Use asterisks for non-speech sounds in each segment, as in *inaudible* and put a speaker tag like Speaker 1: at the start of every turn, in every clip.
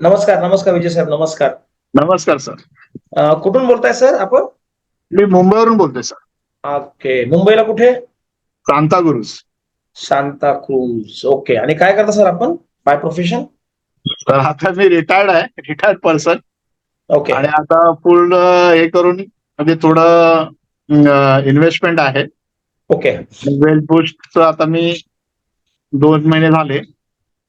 Speaker 1: नमस्कार नमस्कार विजय साहेब नमस्कार.
Speaker 2: नमस्कार सर.
Speaker 1: कुठून बोलताय सर आपण?
Speaker 2: मी मुंबईवरून बोलतोय सर.
Speaker 1: ओके मुंबईला कुठे?
Speaker 2: Santacruz
Speaker 1: Santacruz okay. आणि काय करता सर आपण? By profession?
Speaker 2: आता मी रिटायर्ड आहे रिटायर्ड पर्सन
Speaker 1: ओके.
Speaker 2: आणि आता पूर्ण हे करून म्हणजे थोडं इन्व्हेस्टमेंट आहे.
Speaker 1: ओके.
Speaker 2: वेल बुस्टचं आता मी दोन महिने झाले.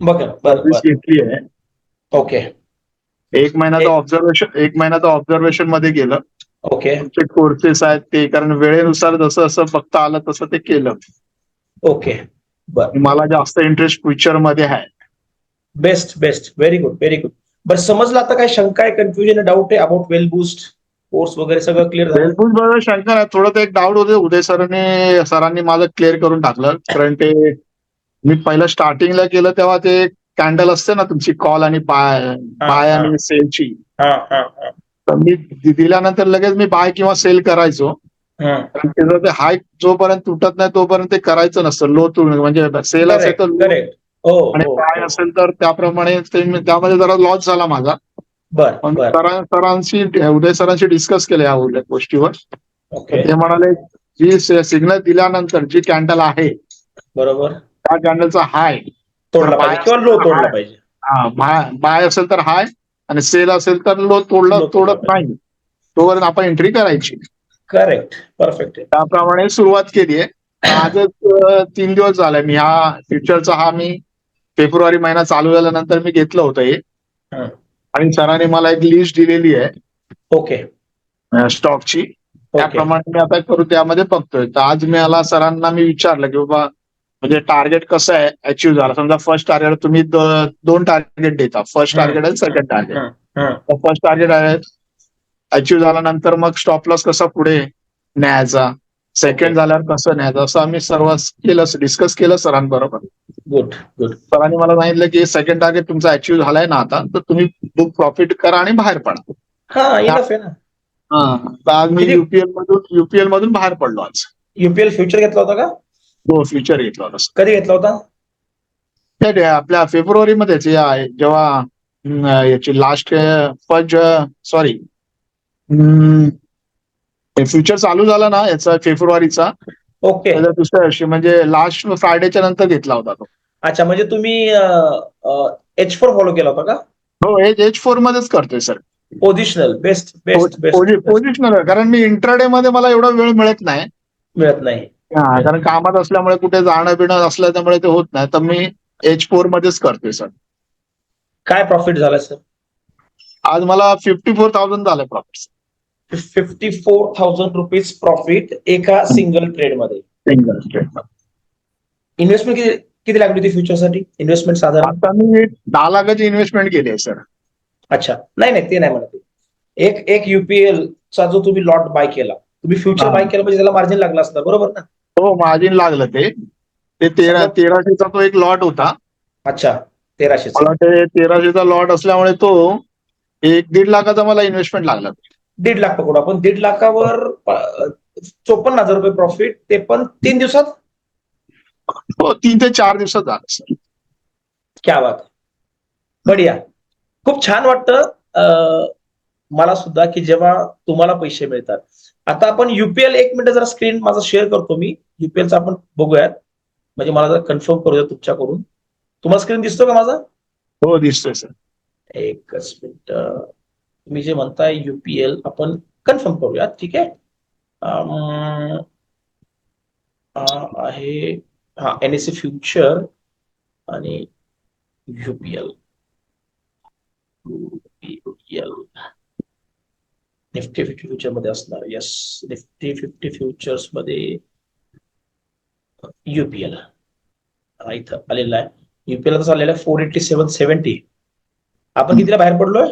Speaker 1: बघा
Speaker 2: घेतली आहे.
Speaker 1: ओके.
Speaker 2: एक महिन्याचं ऑब्झर्वेशन एक महिन्याचं ऑब्झर्वेशनमध्ये गेलं
Speaker 1: ओके.
Speaker 2: तुमचे कोर्सेस आहेत ते कारण वेळेनुसार जसं असं फक्त आलं तसं ते केलं.
Speaker 1: ओके. बर.
Speaker 2: मला जास्त इंटरेस्ट फ्युचरमध्ये आहे.
Speaker 1: Best best very good very good बरं समजलं आता काय शंका आहे कन्फ्युजन डाऊट आहे अबाउट वेल बूस्ट कोर्स वगैरे सगळं क्लिअर झालं?
Speaker 2: वेलबुल बरोबर शंकर आहे थोडं ते एक डाऊट होते. उदय सरांनी सरांनी माझं क्लिअर करून टाकलं. कारण ते मी पहिलं स्टार्टिंगला केलं तेव्हा ते कॅन्डल असते ना तुमची कॉल आणि बाय बाय आणि सेलची
Speaker 1: हा हा हा.
Speaker 2: तर मी दिल्यानंतर लगेच मी बाय किंवा सेल करायचो.
Speaker 1: हा.
Speaker 2: कारण त्याचं ते हाय जोपर्यंत तुटत नाही तोपर्यंत ते करायचं नसतं. लो तुट म्हणजे सेल असेल तर
Speaker 1: हो
Speaker 2: आणि
Speaker 1: हो,
Speaker 2: बाय
Speaker 1: हो.
Speaker 2: असेल तर त्याप्रमाणे त्यामध्ये जरा लॉस झाला माझा. सरांशी उदय सरांशी डिस्कस केलं या उलट गोष्टीवर. ते म्हणाले जी सिग्नल दिल्यानंतर जी कॅन्डल आहे
Speaker 1: बरोबर.
Speaker 2: त्या कॅन्डलचा हाय
Speaker 1: तोडला
Speaker 2: बाय
Speaker 1: पाहिजे. किंवा लो. तोडला पाहिजे.
Speaker 2: बाय बाय असेल तर हाय आणि सेल असेल तर लो तोडलं तोडत नाही. तोपर्यंत आपण एंट्री करायची.
Speaker 1: करेक्ट परफेक्ट
Speaker 2: त्याप्रमाणे सुरुवात केली आहे. आजच तीन दिवस झाले. मी हा फ्युचरचा हा मी फेब्रुवारी महिना चालू झाल्यानंतर मी घेतलं होतं हे. आणि सरांनी मला एक लिस्ट दिलेली आहे.
Speaker 1: ओके
Speaker 2: स्टॉकची त्याप्रमाणे मी आता करू त्यामध्ये बघतोय. तर आज मी याला सरांना मी विचारलं की बाबा म्हणजे टार्गेट कसं आहे अचीव्ह झालं. समजा फर्स्ट टार्गेट तुम्ही दोन टार्गेट देता. फर्स्ट. टार्गेट आणि सेकंड टार्गेट. तर फर्स्ट टार्गेट आहे अचीव्ह झाल्यानंतर मग स्टॉप लॉस कसा पुढे? न्यायचा. सेकंड. झाल्यावर कसं न्यायचं? असं आम्ही सर्व केलं डिस्कस केलं सरांबरोबर.
Speaker 1: गुड गुड
Speaker 2: सरांनी मला सांगितलं की सेकंड टार्गेट तुमचा अचीव्ह झालाय ना आता तर तुम्ही बुक प्रॉफिट करा आणि बाहेर पडा.
Speaker 1: हा
Speaker 2: आज मी युपीएल मधून युपीएल मधून बाहेर पडलो आज.
Speaker 1: युपीएल फ्युचर घेतला होता का?
Speaker 2: तो फ्युचर घेतला होता.
Speaker 1: कधी घेतला होता?
Speaker 2: आपल्या फेब्रुवारी मध्येच या जेव्हा याची लास्ट फर्स्ट सॉरी फ्युचर चालू झाला ना याचा फेब्रुवारीचा.
Speaker 1: ओके
Speaker 2: त्याच्या दुसऱ्या वर्षी म्हणजे लास्ट फ्रायडेच्या नंतर घेतला होता तो.
Speaker 1: अच्छा म्हणजे तुम्ही एच फोर फॉलो केला होता का?
Speaker 2: हो एच एच फोर मध्येच करतोय sir
Speaker 1: positional best best best
Speaker 2: positional कारण मी इंट्राडे मध्ये मला एवढा वेळ मिळत नाही.
Speaker 1: मिळत नाही.
Speaker 2: हा, कारण कामात असल्यामुळे कुठे जाणं बिणं असलं त्यामुळे ते होत नाही. तर मी एच फोर मध्येच करतोय सर.
Speaker 1: काय प्रॉफिट झाला सर?
Speaker 2: आज मला फिफ्टी फोर थाउजंड झालं profit
Speaker 1: fifty four thousand rupees profit एका सिंगल ट्रेडमध्ये.
Speaker 2: सिंगल
Speaker 1: इन्व्हेस्टमेंट किती किती लागली होती फ्युचरसाठी? इन्व्हेस्टमेंट साधारण?
Speaker 2: आता मी दहा लाखाची इन्व्हेस्टमेंट केली आहे सर.
Speaker 1: अच्छा. नाही नाही ते नाही म्हणत आहे. एक एक युपीएल चा जो तुम्ही लॉट बाय केला तुम्ही फ्युचर
Speaker 2: हा.
Speaker 1: बाय केला म्हणजे त्याला मार्जिन लागला असतं. बरोबर ना?
Speaker 2: हो मार्जिन लागलं ते. ते तेरा तेराशेचा तो एक लॉट होता.
Speaker 1: अच्छा तेराशे
Speaker 2: मला ते तेराशेचा लॉट असल्यामुळे तो एक दीड लाखाचा मला इन्व्हेस्टमेंट लागला.
Speaker 1: दीड लाख पकडू आपण. दीड लाखावर चोपन्न हजार रुपये प्रॉफिट ते पण तीन दिवसात?
Speaker 2: हो तीन ते चार दिवसात झालं सर
Speaker 1: क्या बात. बढिया. खूप छान वाटतं अ, मला सुद्धा की जेव्हा तुम्हाला पैसे मिळतात. आता आपण युपीएल एक मिनिट जरा स्क्रीन माझा शेअर करतो मी. युपीएलचा आपण बघूयात. म्हणजे मला जरा कन्फर्म करू द्या तुमच्याकडून. तुम्हाला स्क्रीन दिसतो का माझा?
Speaker 2: हो दिसतोय सर
Speaker 1: एकच मिनिट. तुम्ही जे म्हणताय युपीएल आपण कन्फर्म करूयात ठीक आहे? अम, हा आहे हा एनएससी फ्युचर आणि युपीएल युपीएल निफ्टी फिफ्टी फ्युचरमध्ये असणार. येस निफ्टी फिफ्टी फ्युचर्समध्ये युपीएल इथं आलेला आहे. युपीएल आता चाललेला आहे फोर एटी सेव्हन सेव्हन्टी आपण कितीला बाहेर पडलोय?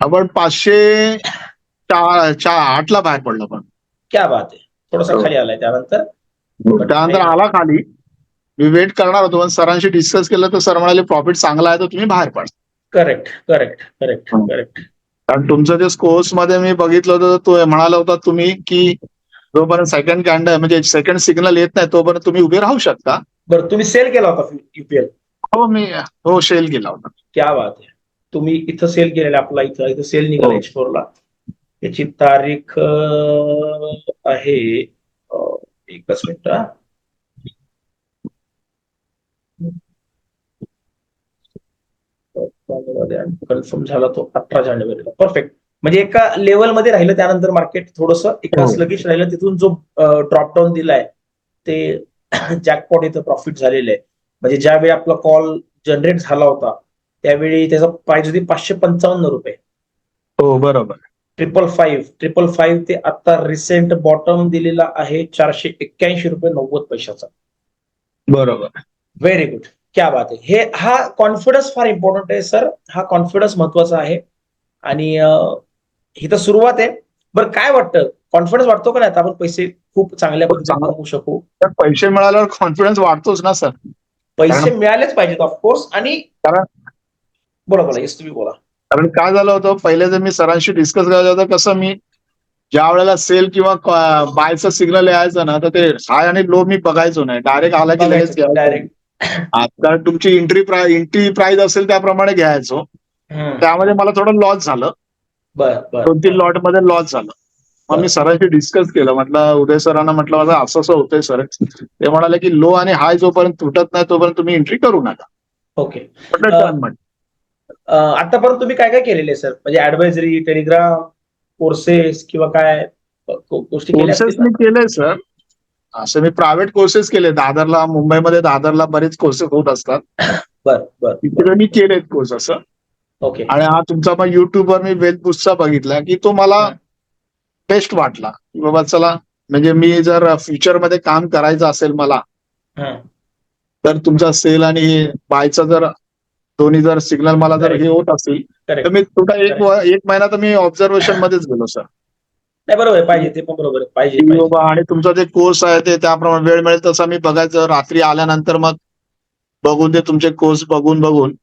Speaker 2: आपण पाचशे चार चार आठला बाहेर पडलो पण
Speaker 1: क्या बात आहे. थोडासा
Speaker 2: हो.
Speaker 1: खाली आलाय त्यानंतर.
Speaker 2: त्यानंतर आला खाली. मी वेट करणार होतो पण सरांशी डिस्कस केलं तर सर म्हणाले प्रॉफिट चांगला आहे तर तुम्ही बाहेर पडा.
Speaker 1: करेक्ट करेक्ट करेक्ट
Speaker 2: हो.
Speaker 1: करेक्ट
Speaker 2: कारण तुमचं जे स्कोर्समध्ये मी बघितलं होतं तो म्हणाला होता तुम्ही की जोपर्यंत सेकंड कॅन्डल म्हणजे सेकंड सिग्नल येत नाही तोपर्यंत तुम्ही उभे राहू शकता.
Speaker 1: बरं तुम्ही सेल केला होता युपीएल
Speaker 2: हो मी हो शेल केला होता.
Speaker 1: क्या बात आहे. तुम्ही इथं सेल केलेला आपला इथं इथं सेल निघाला. एच ला. याची तारीख आहे एकच मिनिट कन्फर्म झाला तो अठरा जानेवारीला. परफेक्ट म्हणजे एका लेवलमध्ये राहिलं त्यानंतर मार्केट थोडस एका. स्लगिश राहिलं. तिथून जो ड्रॉप डाऊन दिलाय ते *clears throat* जॅकपॉट इथं प्रॉफिट झालेलं आहे. म्हणजे ज्यावेळी आपला कॉल जनरेट झाला होता त्यावेळी त्याचा प्राइस होती पाचशे पंचावन्न रुपये.
Speaker 2: हो बरोबर.
Speaker 1: ट्रिपल फाईव्ह ट्रिपल फाईव्ह ते आता रिसेंट बॉटम दिलेला आहे चारशे एक्क्याऐंशी रुपये नव्वद पैशाचा.
Speaker 2: बरोबर.
Speaker 1: व्हेरी गुड क्या बात आहे. हे हा कॉन्फिडन्स फार इम्पॉर्टंट आहे सर हा कॉन्फिडन्स महत्त्वाचा आहे. आणि ही तर सुरुवात आहे. बरं काय वाटतं? कॉन्फिडन्स वाटतो का नाही? आपण पैसे खूप चांगल्या. कमवू शकू.
Speaker 2: तर पैसे मिळाल्यावर कॉन्फिडन्स वाढतोच ना सर
Speaker 1: पैसे मिळालेच पाहिजेत ऑफकोर्स आणि बोला बोला. येस तुम्ही बोला.
Speaker 2: कारण काय झालं होतं? पहिले जर मी सरांशी डिस्कस करायचं होतं कसं मी ज्या वेळेला सेल किंवा बायचं सिग्नल यायचं ना तर ते हाय आणि लो मी बघायचो नाही. डायरेक्ट आला की लगेच.
Speaker 1: डायरेक्ट
Speaker 2: आता तुमची एंट्री प्राइस एंट्री प्राइस असेल त्याप्रमाणे घ्यायचो. त्यामध्ये मला थोडं लॉस झालं. दोन तीन लॉटमध्ये लॉस झालं. मग मी सरांशी डिस्कस केलं. म्हटलं उदय सरांना म्हटलं माझं असं असं होतंय सर. ते म्हणाले की लो आणि हाय जोपर्यंत तुटत नाही तोपर्यंत तुम्ही एंट्री करू नका.
Speaker 1: ओके.
Speaker 2: म्हटलं
Speaker 1: आतापर्यंत तुम्ही काय काय केलेले सर? म्हणजे ऍडवायझरी टेलिग्राम कोर्सेस किंवा काय गोष्टी
Speaker 2: कोर्सेस मी केले सर. असं मी प्रायव्हेट कोर्सेस केले दादरला मुंबईमध्ये दादरला बरेच कोर्सेस होत असतात?
Speaker 1: बर बर
Speaker 2: तिकडे मी केलेत कोर्स असं
Speaker 1: ओके
Speaker 2: आणि हा तुमचा मग युट्यूबवर मी वेल बुस्टचा बघितला की तो मला. बेस्ट वाटला की बाबा चला म्हणजे मी जर फ्युचरमध्ये काम करायचं असेल मला. तर तुमचा सेल आणि बायचा जर दोन्ही जर सिग्नल मला जर हे होत असेल. तर मी थोडा एक व- एक महिना तर मी ऑब्झर्वेशन मध्येच गेलो सर
Speaker 1: नाही बरोबर आहे पाहिजे ते पण बरोबर आहे पाहिजे
Speaker 2: की
Speaker 1: पाहिजे.
Speaker 2: बाबा आणि तुमचा जे कोर्स आहे ते त्याप्रमाणे वेळ मिळेल तसा मी बघायचं रात्री आल्यानंतर मग बघून ते तुमचे कोर्स बघून बघून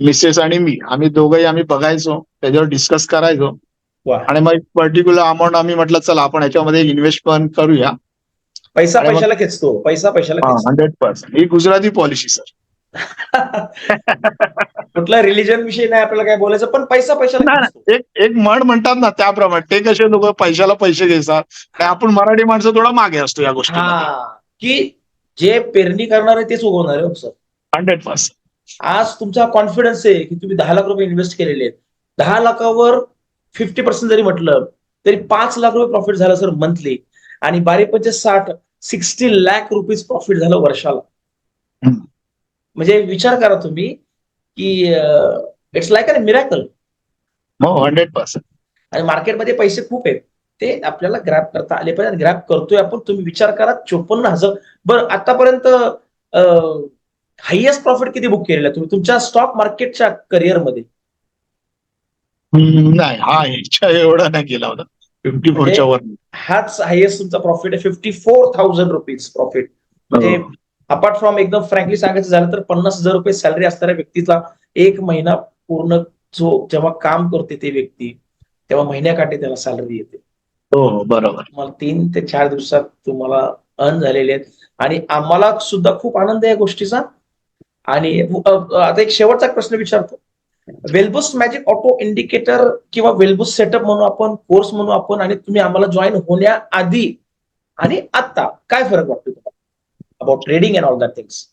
Speaker 2: मिसेस आणि मी आम्ही दोघंही आम्ही बघायचो त्याच्यावर डिस्कस करायचो. आणि मग पर्टिक्युलर अमाऊंट आम्ही म्हटलं चला आपण याच्यामध्ये इन्व्हेस्ट पण करूया.
Speaker 1: पैसा पैशाला खेचतो पैसा पैशाला
Speaker 2: हंड्रेड पर्सेंट ही गुजराती पॉलिसी सर *laughs*
Speaker 1: कुठला रिलिजन विषयी नाही आपल्याला काय बोलायचं पण पैसा पैशाला.
Speaker 2: एक एक म्हण म्हणतात ना त्याप्रमाणे ते कसे लोक पैशाला पैसे घेतात आपण मराठी माणसं थोडा मागे असतो या गोष्टी
Speaker 1: हा की जे पेरणी करणार आहे तेच उगवणार आहे सर.
Speaker 2: हंड्रेड पर्सेंट
Speaker 1: आज तुमचा कॉन्फिडन्स आहे की तुम्ही दहा लाख रुपये इन्व्हेस्ट केलेले आहेत. दहा लाखावर फिफ्टी पर्सेंट जरी म्हटलं तरी पाच लाख रुपये प्रॉफिट झालं सर मंथली आणि बारीक पंचे साठ सिक्स्टी लॅक रुपीज प्रॉफिट झालं वर्षाला. म्हणजे विचार करा तुम्ही की इट्स लाईक अ मिरॅकल
Speaker 2: हो हंड्रेड पर्सेंट
Speaker 1: आणि मार्केटमध्ये पैसे खूप आहेत. ते आपल्याला ग्रॅप करता आले पाहिजे ग्रॅप करतोय आपण. तुम्ही विचार करा चोपन्न हजार. बरं आतापर्यंत हायएस्ट प्रॉफिट किती बुक केलेलं तुम्ही? तुमच्या स्टॉक मार्केटच्या करिअरमध्ये
Speaker 2: नाही हा इच्छा एवढा नाही केला होता. फिफ्टी फोरच्या वर
Speaker 1: हाच हायएस्ट तुमचा प्रॉफिट आहे. Fifty four thousand rupees profit म्हणजे. अपार्ट फ्रॉम एकदम फ्रँकली सांगायचं झालं तर पन्नास हजार रुपये सॅलरी असणाऱ्या व्यक्तीचा एक महिना पूर्ण जो जेव्हा काम करते ते व्यक्ती तेव्हा महिन्याकाठी त्याला सॅलरी येते.
Speaker 2: हो हो, बरोबर.
Speaker 1: तुम्हाला तीन ते चार दिवसात तुम्हाला अर्न झालेले आहेत. आणि आम्हाला सुद्धा खूप आनंद आहे या गोष्टीचा. आणि आता एक शेवटचा प्रश्न विचारतो. वेलबुस मॅजिक ऑटो इंडिकेटर किंवा वेलबुस सेटअप म्हणून आपण कोर्स म्हणून आपण आणि तुम्ही आम्हाला जॉईन होण्याआधी आणि आता काय फरक वाटतो तुम्हाला? About trading and all that things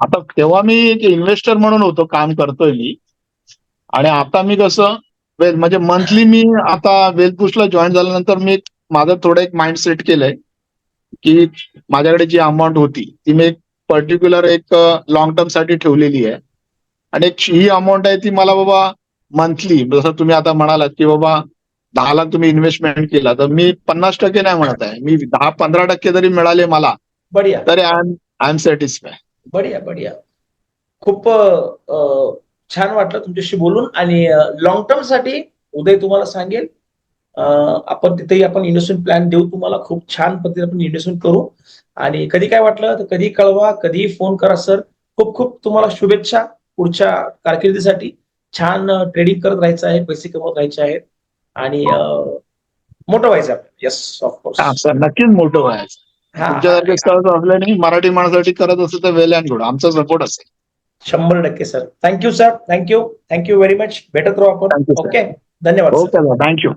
Speaker 2: आता तेव्हा मी एक इन्व्हेस्टर म्हणून होतो काम करतोय मी. आणि आता मी कसं वेल म्हणजे मंथली मी आता वेलपुशला जॉईन झाल्यानंतर मी माझं थोडं एक माइंड सेट केलंय की माझ्याकडे जी अमाऊंट होती ती मी एक पर्टिक्युलर एक लॉंग टर्मसाठी ठेवलेली आहे. आणि एक ही अमाऊंट आहे ती मला बाबा मंथली जसं तुम्ही आता म्हणालात की बाबा दहा लाख तुम्ही इन्व्हेस्टमेंट केला तर मी पन्नास टक्के नाही म्हणत आहे. मी दहा पंधरा टक्के जरी मिळाले मला
Speaker 1: बढिया.
Speaker 2: तरी आय एम सॅटिस्फाय
Speaker 1: बढिया बढिया. खूप अ, छान वाटलं तुमच्याशी बोलून आणि लॉंग टर्मसाठी उदय तुम्हाला सांगेल अ, आपण तिथेही आपण इन्व्हेस्टमेंट प्लॅन देऊ तुम्हाला. खूप छान पद्धतीने आपण इन्व्हेस्टमेंट करू. आणि कधी काय वाटलं तर कधी कळवा कधी फोन करा सर खूप खूप तुम्हाला शुभेच्छा पुढच्या कारकिर्दीसाठी. छान ट्रेडिंग करत राहायचं आहे पैसे कमवत राहायचे आहेत. आणि अ, मोठं व्हायचं आपल्याला. येस ऑफकोर्स
Speaker 2: सर नक्कीच मोठं व्हायचं तुमच्यासारखे स्थळ असल्याने मराठी माणसासाठी करत असेल तर वेल अँड गुड आमचा सपोर्ट असेल.
Speaker 1: शंभर टक्के sir thank you sir thank you thank you very much भेटत राहू आपण. ओके धन्यवाद
Speaker 2: थँक्यू